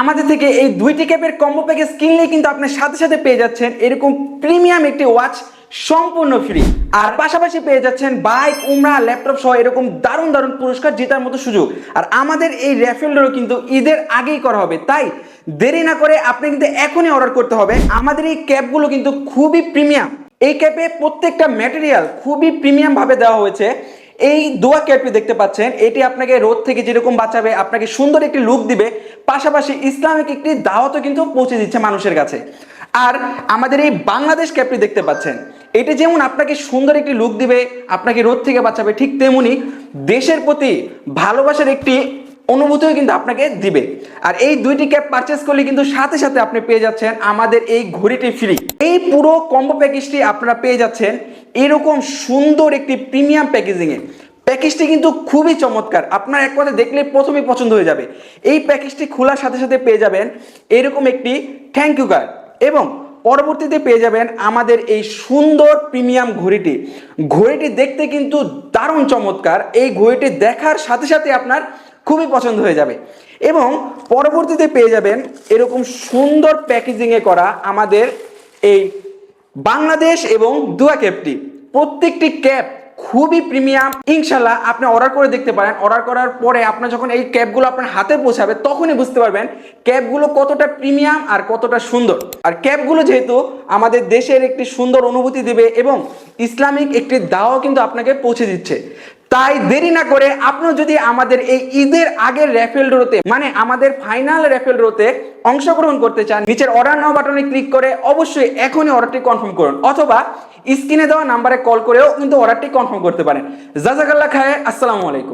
আমাদের থেকে এই দুইটি ক্যাপের কম্বো প্যাকেজ কিনলে কিন্তু আপনি সাথে সাথে পেয়ে যাচ্ছেন এরকম প্রিমিয়াম একটি ওয়াচ সম্পূর্ণ ফ্রি আর পাশাপাশি পেয়ে যাচ্ছেন বাইক উমরা ল্যাপটপ সহ এরকম দারুণ দারুণ পুরস্কার জেতার মতো সুযোগ। আর আমাদের এই র্যাফেলটারও কিন্তু ঈদের আগেই করা হবে। তাই দেরি না করে আপনি কিন্তু এখনই অর্ডার করতে হবে। আমাদের এই ক্যাপগুলো কিন্তু খুবই প্রিমিয়াম এই ক্যাপে প্রত্যেকটা ম্যাটেরিয়াল খুবই প্রিমিয়াম ভাবে দেওয়া হয়েছে। এই দোয়া ক্যাপটি দেখতে পাচ্ছেন? এটি আপনাকে রোদ থেকে যেরকম বাঁচাবে, আপনাকে সুন্দর একটি লুক দিবে, পাশাপাশি ইসলামিক একটি দাওয়াতও কিন্তু পৌঁছে দিচ্ছে মানুষের কাছে। আর আমাদের এই বাংলাদেশ ক্যাপটি দেখতে পাচ্ছেন? এটি যেমন আপনাকে সুন্দর একটি লুক দিবে, আপনাকে রোদ থেকে বাঁচাবে, ঠিক তেমনি দেশের প্রতি ভালোবাসার একটি অনুভূতিও কিন্তু আপনাকে দিবে। আর এই দুইটি ক্যাপ পারচেস করলে কিন্তু সাথে সাথে আপনি পেয়ে যাচ্ছেন আমাদের এই ঘড়িটি ফ্রি এই পুরো কম্বো প্যাকেজটি আপনারা পেয়ে যাচ্ছেন এরকম সুন্দর একটি প্রিমিয়াম প্যাকেজিংয়ে প্যাকেজটি কিন্তু খুবই চমৎকার। আপনার এক কথা দেখলে প্রথমেই পছন্দ হয়ে যাবে। এই প্যাকেজটি খোলার সাথে সাথে পেয়ে যাবেন এরকম একটি থ্যাংক ইউ কার্ড এবং পরবর্তীতে পেয়ে যাবেন আমাদের এই সুন্দর প্রিমিয়াম ঘড়িটি। ঘড়িটি দেখতে কিন্তু দারুণ চমৎকার। এই ঘড়িটি দেখার সাথে সাথে আপনার খুবই পছন্দ হয়ে যাবে। এবং পরবর্তীতে পেয়ে যাবেন এরকম সুন্দর প্যাকেজিংয়ে করা আমাদের এই বাংলাদেশ এবং দুয়া ক্যাপটি। প্রত্যেকটি ক্যাপ খুবই প্রিমিয়াম ইনশাল্লাহ আপনি অর্ডার করে দেখতে পারেন। অর্ডার করার পরে আপনার যখন এই ক্যাপগুলো আপনার হাতে পৌঁছাবে, তখনই বুঝতে পারবেন ক্যাপগুলো কতটা প্রিমিয়াম আর কতটা সুন্দর। আর ক্যাপগুলো যেহেতু আমাদের দেশের একটি সুন্দর অনুভূতি দেবে এবং ইসলামিক একটি দাও কিন্তু আপনাকে পৌঁছে দিচ্ছে। তাই দেরি না করে আপনি যদি আমাদের এই ঈদের আগের র্যাফেল ড্রোতে মানে আমাদের ফাইনাল র্যাফেল ড্রোতে অংশগ্রহণ করতে চান, নিচের অর্ডার নাও বাটনে ক্লিক করে অবশ্যই এখনই অর্ডারটি কনফার্ম করুন। অথবা স্ক্রিনে দেওয়া নাম্বারে কল করেও কিন্তু অর্ডারটি কনফার্ম করতে পারেন। জাজাকাল্লা খায় আসসালামু আলাইকুম।